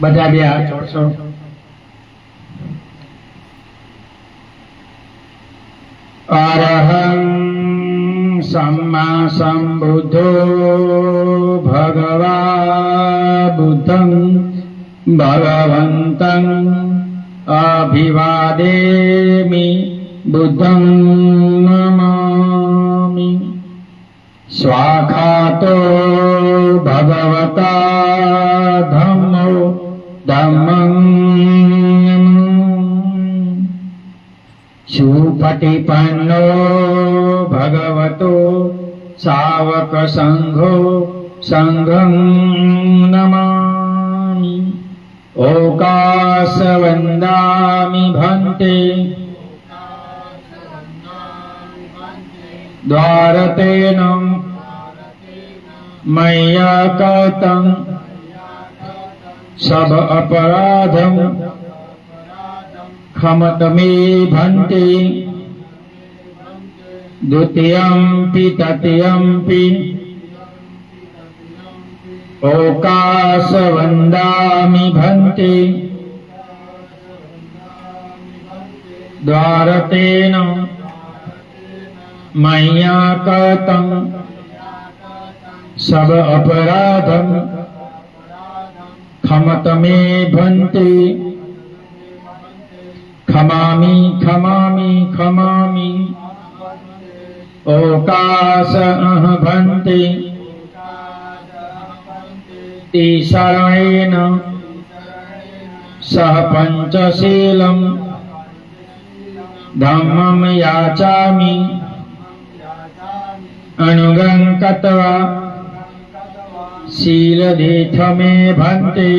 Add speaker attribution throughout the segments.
Speaker 1: બધા બે હાથ જોડશો અરહં सम्मा सम्बुद्धो भगवा बुद्धं भगवन्तम् अभिवादेमि बुद्धं नमामि स्वाखातो भगवता सुपटिपन्नो भगवतो सावकसङ्घो सङ्घम् नमामि। ओकासवन्दामि भन्ते। द्वारतेन मया कतम् सभ अपराधम् खमतमे भन्ते द्वितीयम्पि तृतीयम्पि ओकाशवन्दामि भन्ते। द्वारतेन मय्याकतं। सब अपराधम खमतमे भन्ते ખમામિ ખમામિ ખમામિ ઓકાશ અહ ભંતે તે શરણેન સહ પંચશીલમ ધમ્મમ યાચામિ અનુગં કત્વા શીલદેથ મે ભંતે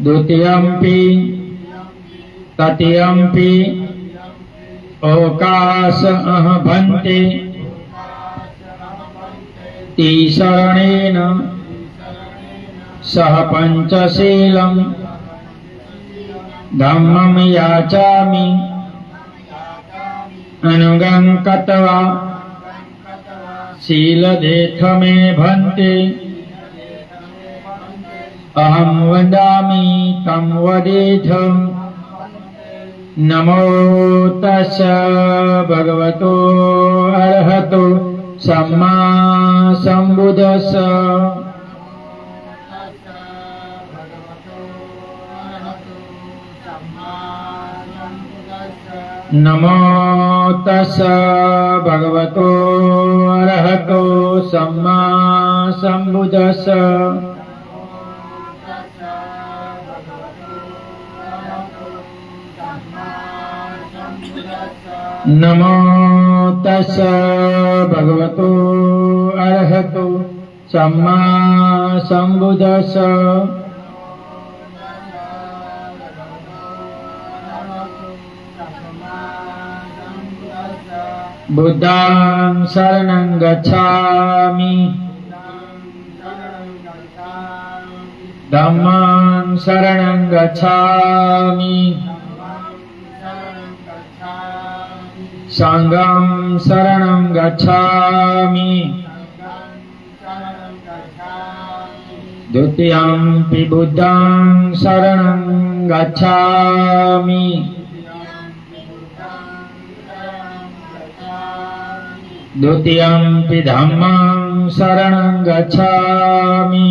Speaker 1: દ્વિતીયમ્પી તટિયમ્પિ અવકાશ અહભંતે તીસરણેન સહ પંચશીલમ ધમ્મમ યાચામિ અનુગં કટવા શીલદેથ મે ભંતે અહમ વદામિ તમ વદેથમ नमो तस् भगवतो अर्हतो सम्मा सम्बुदस् नमो तस् भगवतो अर्हतो सम्मा सम्बुदस् नमो तस् भगवतो अर्हतो सम्मा सम्बुदस् बुद्धां शरणं गच्छामि। धम्मां शरणं गच्छामि। සංගම් සරණං ගච්ඡාමි. ဒုတိယံ පි බුද්ධං සරණං ගච්ඡාමි. ဒုတိယံ පි ධම්මං සරණං ගච්ඡාමි.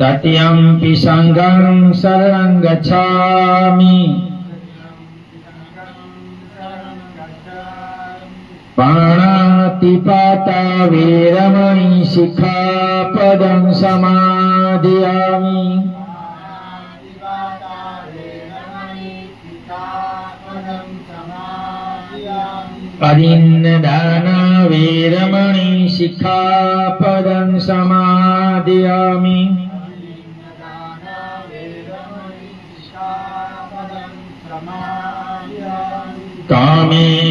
Speaker 1: तृतीयम्पि सङ्गं शरणं गच्छामि पाणातिपाता वीरमणि शिखापदं समाधियामि परिन्नदान वीरमणि शिखापदं समाधियामि समादयामि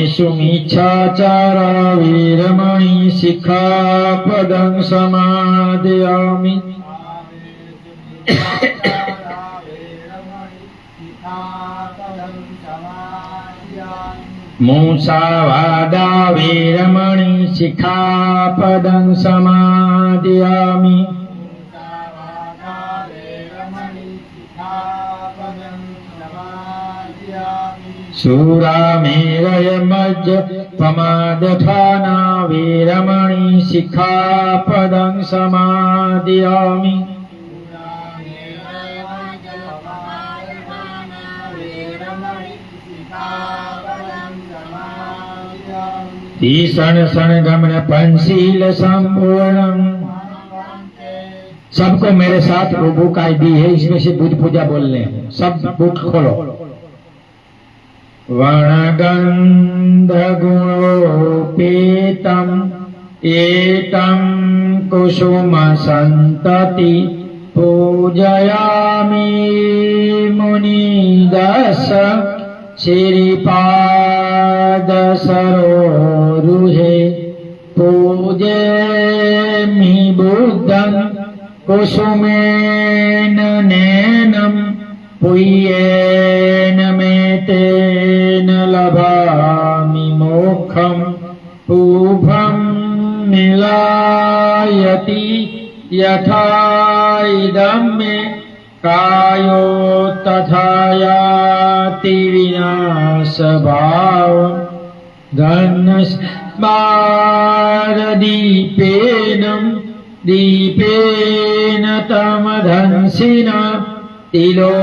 Speaker 1: कामेषु मिच्छाचारा वीरमणि शिखापदं समादयामि मूषावादा वीरमणि शिखापदं समादयामि शूरामेरयमज्ज पमादठाना वीरमणि शिखापदं समादयामि। ईषण षण गमन पंशील संपूर्णम सबको मेरे साथ वो बुक आई दी है, इसमें से बुद्ध पूजा बोलने। हैं सब बुक खोलो। वणगन्धगुणोपेतम् एतम् कुसुमसन्तति पूजयामि मुनीदशिरिपादसरोरुहे पूजेमि बुद्धम् कुसुमेन नेनम् पुये यथा इदं मे कायो तथा याति विनाशभावम् घनस्मारदीपेन दीपेन तमधंसिना तिलोकदीपं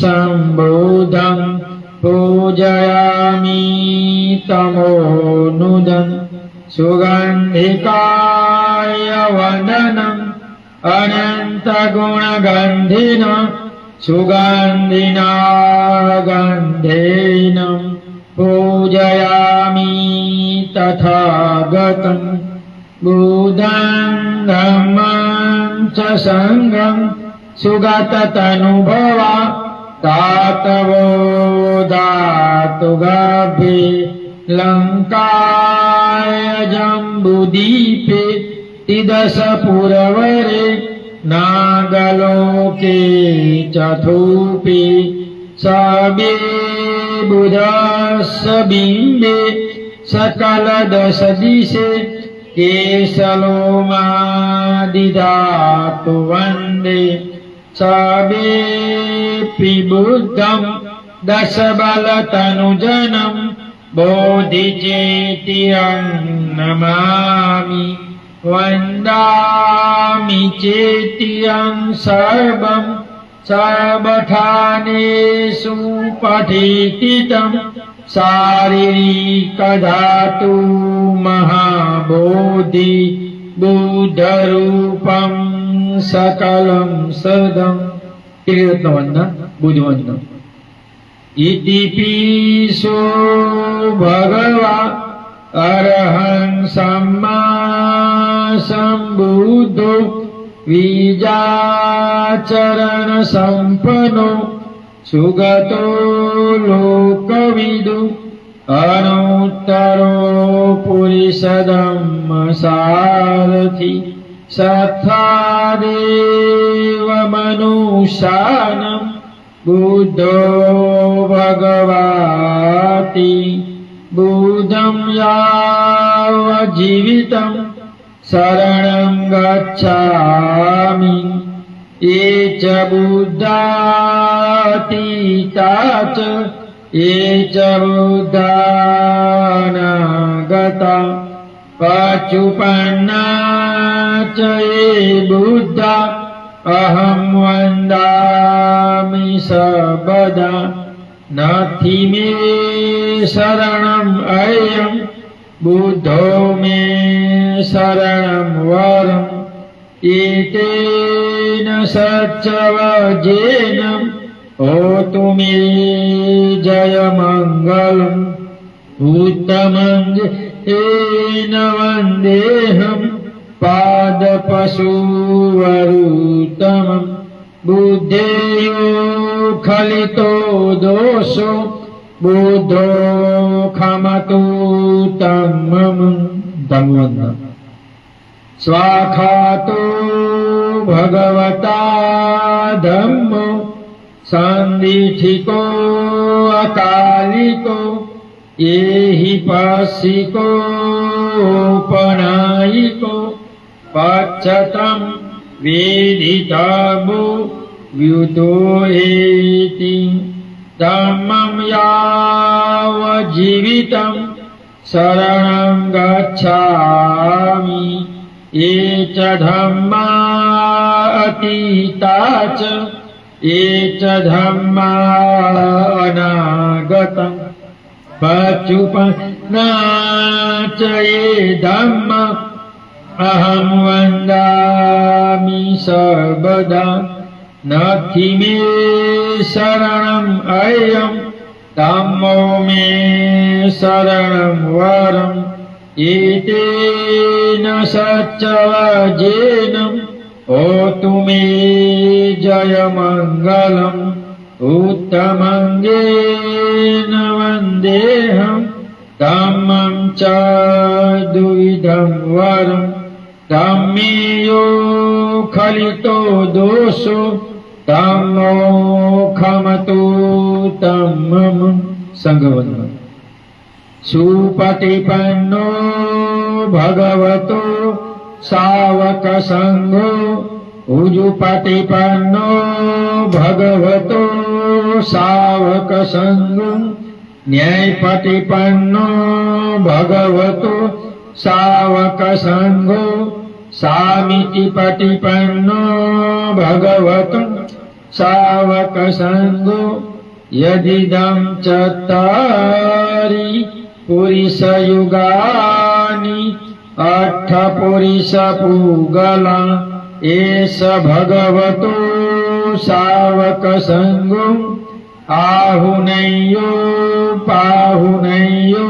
Speaker 1: सम्बोधं पूजयामि तमोनुदन् सुगन्धिकाय वन्दनम् अनन्तगुणगन्धिन सुगन्धिना गन्धेन पूजयामि तथागतम् बुधं धम्मं च सङ्गम् सुगततनुभवा दातवो दातु गभे लङ्काय जम्बुदीपे तिदशपुरवरे नागलोके चथूपे सबे बुधस्य बिम्बे सकलदशदिशे केशलोमादिधातु वन्दे सबेऽपि बुद्धम् दशबलतनुजनम् बोधिचेतिरं नमामि वन्दामि चेतिरं सर्वं सर्वठानेषु पठितितं शारीरिकधातु महाबोधि बुद्धरूपं सकलं सदम् त्रिरत्नवन्दन बुद्धवन्दन इति पीशो भगवा अरहं सम्मा सम्बुद्धो બીજાચરણ સંપનો સુગતો લોકવિદુ અણુતરો પુરુષદમ સારથી સથાદેવ મનુષાનમ બુદ્ધો ભગવાતી બુધમ યાવ જીવિતમ શરણમ गच्छामि। ये च बुद्धातीता च ये च बुद्धानागता। पचुपन्ना च ये बुद्धा अहं वन्दामि सर्वदा नथि मे शरणम् अयम् बुद्धो मे शरणं वरम् एतेन सच्चवजेनं होतु मे जयमङ्गलम् उत्तमं येन वन्देऽहं पादपशुवरुत्तमं बुद्धेयो खलितो दोषो बुद्धो खमतु तं मम धन्वन्तम् ધમવંદ સ્વાખાતો ભગવતા ધમ્મો સંદીઠિકો અકાલિકો એહિ પસિકો પણાયિકો પચ્છતમ વેદિતમો વ્યુતો એતિ ધમ્મમ યાવજીવિતમ શરણં ગચ્છામિ એ ચ ધમ્મા અતીતા ચ એ ચ ધમ્મા અનાગતં પચુપના ચ એ ધમ્મ અહં વંદામિ સર્વદા નથી મે શરણમ અયમ ધમ્મો મે શરણમ एतेन सच्चजेन ओ तु मे जयमङ्गलम् उत्तमङ्गेन वन्देहम् तमम् च दुविधं वरम् तमेखलितो दोषो तमोखमतो तमम् सङ्गवन् સુપતિપન્નો ભગવતો સાવક સંઘો ઉજુપતિપન્નો ભગવતો સાવક સંઘો ન્યાયપતિપન્નો ભગવતો સાવક સંઘો સામિતિપતિપન્નો ભગવતો સાવક સંઘો યદિદમ ચત્તારી पुरिषयुगानि अष्ठपुरिष पूगल एष भगवतो सावकसङ्गम् आहुनयो पाहुनैयो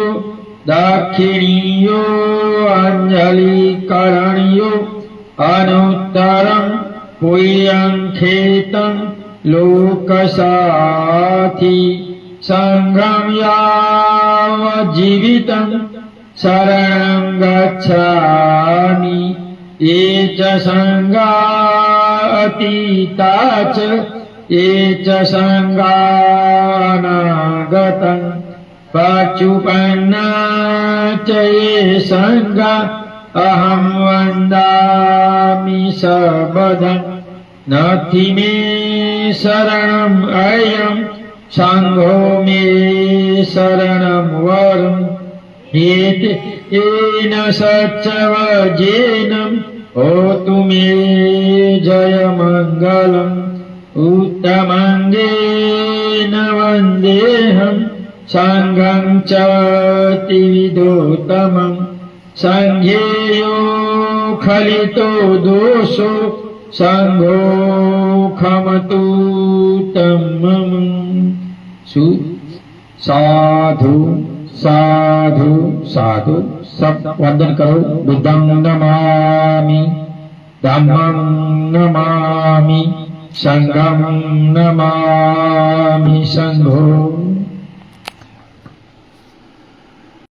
Speaker 1: दक्षिणीयो अञ्जलिकरणीयो अनुत्तरम् पु्यङ्खेतम् लोकसाथि। सङ्गम् यावज्जीवितम् शरणम् गच्छामि। ये च सङ्गातीता च ये च सङ्गानागतम् पचुपन्ना च ये सङ्गा अहम् वन्दामि स वदन् न शरणम् अयम् सङ्घो मे शरणं वरम् एति येन सच्चवजेन हो तु मे जय वन्देऽहम् सङ्घम् च सङ्गम् सङ्घेयो खलितो दोषो सङ्घो सङ्गोखमतूतम् सु साधु साधु साधु सब वंदन करो। बुद्धं नमामि धम्मं नमामि संगम नमामि संघो